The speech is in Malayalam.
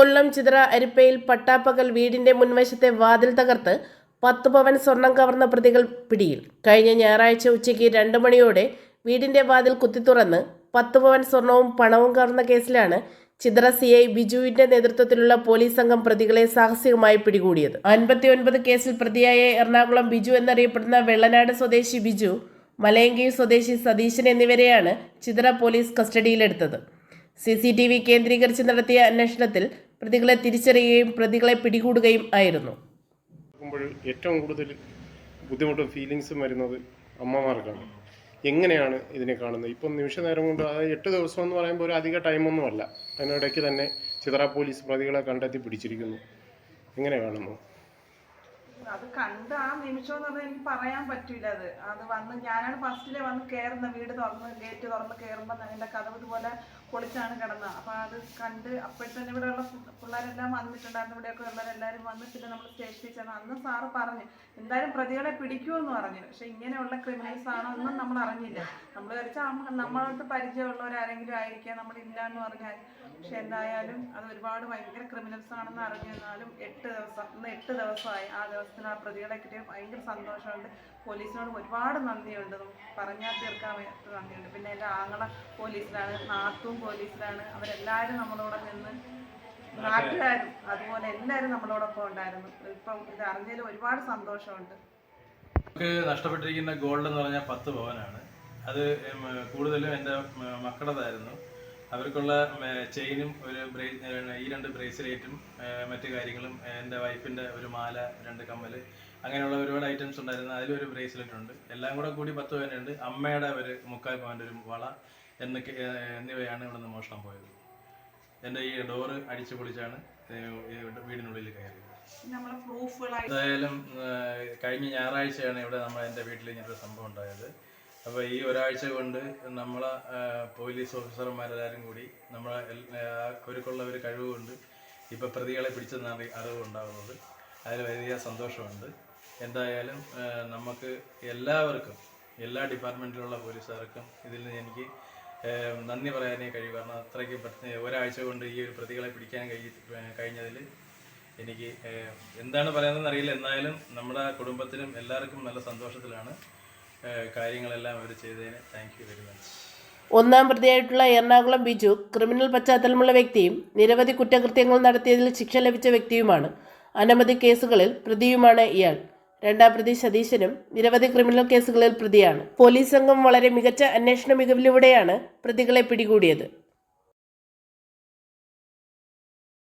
കൊല്ലം ചിതറ അരിപ്പയിൽ പട്ടാപ്പകൽ വീടിന്റെ മുൻവശത്തെ വാതിൽ തകർത്ത് പത്ത് പവൻ സ്വർണം കവർന്ന പ്രതികൾ പിടിയിൽ. കഴിഞ്ഞ ഞായറാഴ്ച ഉച്ചയ്ക്ക് രണ്ട് മണിയോടെ വീടിന്റെ വാതിൽ കുത്തിത്തുറന്ന് പത്ത് പവൻ സ്വർണവും പണവും കവർന്ന കേസിലാണ് ചിത്ര സി ഐ ബിജുവിന്റെ നേതൃത്വത്തിലുള്ള പോലീസ് സംഘം പ്രതികളെ സാഹസികമായി പിടികൂടിയത്. അൻപത്തിയൊൻപത് കേസിൽ പ്രതിയായ എറണാകുളം ബിജു എന്നറിയപ്പെടുന്ന വെള്ളനാട് സ്വദേശി ബിജു മലയങ്കി സ്വദേശി സതീശൻ എന്നിവരെയാണ് ചിത്ര പോലീസ് കസ്റ്റഡിയിലെടുത്തത്. സി സി ടി വി കേന്ദ്രീകരിച്ച് നടത്തിയ അന്വേഷണത്തിൽ പ്രതികളെ തിരിച്ചറിയുകയും പ്രതികളെ പിടികൂടുകയും ആയിരുന്നു. ഏറ്റവും കൂടുതൽ ബുദ്ധിമുട്ടും ഫീലിങ്സും വരുന്നത് അമ്മമാർക്കാണ്. എങ്ങനെയാണ് ഇതിനെ കാണുന്നത്? ഇപ്പം നിമിഷ നേരം കൊണ്ട് അതായത് എട്ട് ദിവസം എന്ന് പറയുമ്പോൾ ഒരു അധിക ടൈമൊന്നുമല്ല അതിനിടയ്ക്ക് തന്നെ ചിത്ര പോലീസ് പ്രതികളെ കണ്ടെത്തി പിടിച്ചിരിക്കുന്നു. എങ്ങനെ കാണുന്നു? അത് കണ്ട ആ നിമിഷം എന്ന് പറഞ്ഞാൽ എനിക്ക് പറയാൻ പറ്റൂല അത്. അത് വന്ന് ഞാനാണ് ഫസ്റ്റിലെ വന്ന് കയറുന്ന വീട് തുറന്ന് ഗേറ്റ് തുറന്ന് കയറുമ്പോൾ എന്റെ കഥവ് ഇതുപോലെ പൊളിച്ചാണ് കിടന്നത്. അപ്പോൾ അത് കണ്ട് അപ്പോഴത്തന്നെ ഇവിടെയുള്ള പിള്ളേരെല്ലാം വന്നിട്ടുണ്ടായിരുന്നു. ഇവിടെയൊക്കെ ഉള്ളവരെല്ലാവരും വന്ന് പിന്നെ നമ്മൾ സ്റ്റേഷനിൽ ചെന്ന് അന്ന് സാറ് പറഞ്ഞു എന്തായാലും പ്രതികളെ പിടിക്കുമെന്ന് പറഞ്ഞു. പക്ഷെ ഇങ്ങനെയുള്ള ക്രിമിനൽസ് ആണോ എന്നും നമ്മൾ അറിഞ്ഞില്ല. നമ്മൾ വിചാരിച്ചാൽ നമ്മളോട്ട് പരിചയമുള്ളവരാരെങ്കിലും ആയിരിക്കാം നമ്മൾ ഇല്ല എന്ന് പറഞ്ഞാൽ. പക്ഷെ എന്തായാലും അത് ഒരുപാട് ഭയങ്കര ക്രിമിനൽസ് ആണെന്ന് അറിഞ്ഞിരുന്നാലും എട്ട് ദിവസം ഇന്ന് എട്ട് ദിവസമായി ആ ദിവസത്തിന് ആ പ്രതികളെ കിട്ടിയ ഭയങ്കര സന്തോഷമുണ്ട്. പോലീസിനോട് ഒരുപാട് നന്ദിയുണ്ട്. പറഞ്ഞാൽ തീർക്കാൻ നന്ദിയുണ്ട്. പിന്നെ എന്റെ ആങ്ങള പോലീസിലാണ് നാത്തും പോലീസിലാണ്. അവരെല്ലാവരും നമ്മളോട് നിന്ന് നാട്ടുകാരും അതുപോലെ എല്ലാവരും നമ്മളോടൊപ്പം ഉണ്ടായിരുന്നു. ഇപ്പം ഇത് അറിഞ്ഞതിൽ ഒരുപാട് സന്തോഷമുണ്ട്. നമുക്ക് നഷ്ടപ്പെട്ടിരിക്കുന്ന ഗോൾഡ് എന്ന് പറഞ്ഞാൽ പത്ത് പവനാണ്. അത് കൂടുതലും എന്റെ മക്കളതായിരുന്നു അവർക്കുള്ള ചെയിനും ഒരു ഈ രണ്ട് ബ്രേസ്ലേറ്റും മറ്റു കാര്യങ്ങളും എന്റെ വൈഫിന്റെ ഒരു മാല രണ്ട് കമ്മൽ അങ്ങനെയുള്ള ഒരുപാട് ഐറ്റംസ് ഉണ്ടായിരുന്നു. അതിലൊരു ബ്രേസ്ലെറ്റ് ഉണ്ട്. എല്ലാം കൂടെ കൂടി പത്ത് പവനുണ്ട്. അമ്മയുടെ ഒരു മുക്കാൽ പവന്റെ ഒരു വള എന്നൊക്കെ എന്നിവയാണ് ഇവിടെ നിന്ന് മോഷണം പോയത്. എന്റെ ഈ ഡോറ് അടിച്ചു പൊളിച്ചാണ് വീടിനുള്ളിൽ കയറിയത്. എന്തായാലും കഴിഞ്ഞ ഞായറാഴ്ചയാണ് ഇവിടെ നമ്മൾ എന്റെ വീട്ടിൽ ഇങ്ങനൊരു സംഭവം ഉണ്ടായത്. അപ്പോൾ ഈ ഒരാഴ്ച കൊണ്ട് നമ്മളെ പോലീസ് ഓഫീസർമാരെല്ലാവരും കൂടി നമ്മളെ കുരുക്കുള്ള ഒരു കഴിവ് കൊണ്ട് ഇപ്പോൾ പ്രതികളെ പിടിച്ചെന്നാണ് അറി- അറിവ് ഉണ്ടാകുന്നത്. അതിൽ വലിയ സന്തോഷമുണ്ട്. എന്തായാലും നമുക്ക് എല്ലാവർക്കും എല്ലാ ഡിപ്പാർട്ട്മെന്റിലുള്ള പോലീസുകാർക്കും ഇതിൽ നിന്ന് എനിക്ക് നന്ദി പറയാനേ കഴിയൂ. കാരണം അത്രയ്ക്ക് ഒരാഴ്ച കൊണ്ട് ഈ ഒരു പ്രതികളെ പിടിക്കാൻ കഴി കഴിഞ്ഞതിൽ എനിക്ക് എന്താണ് പറയുന്നതെന്ന് അറിയില്ല. എന്നാലും നമ്മുടെ കുടുംബത്തിനും എല്ലാവർക്കും നല്ല സന്തോഷത്തിലാണ് കാര്യങ്ങളെല്ലാം അവർ ചെയ്തതിന് താങ്ക് യു വെരി മച്ച് ഒന്നാം പ്രതിയായിട്ടുള്ള എറണാകുളം ബിജു ക്രിമിനൽ പശ്ചാത്തലമുള്ള വ്യക്തിയും നിരവധി കുറ്റകൃത്യങ്ങൾ നടത്തിയതിൽ ശിക്ഷ ലഭിച്ച വ്യക്തിയുമാണ്. അനവധി കേസുകളിൽ പ്രതിയുമാണ് ഇയാൾ. രണ്ടാം പ്രതി സതീശനും നിരവധി ക്രിമിനൽ കേസുകളിൽ പ്രതിയാണ്. പോലീസ് സംഘം വളരെ മികച്ച അന്വേഷണ മികവിലൂടെയാണ് പ്രതികളെ പിടികൂടിയത്.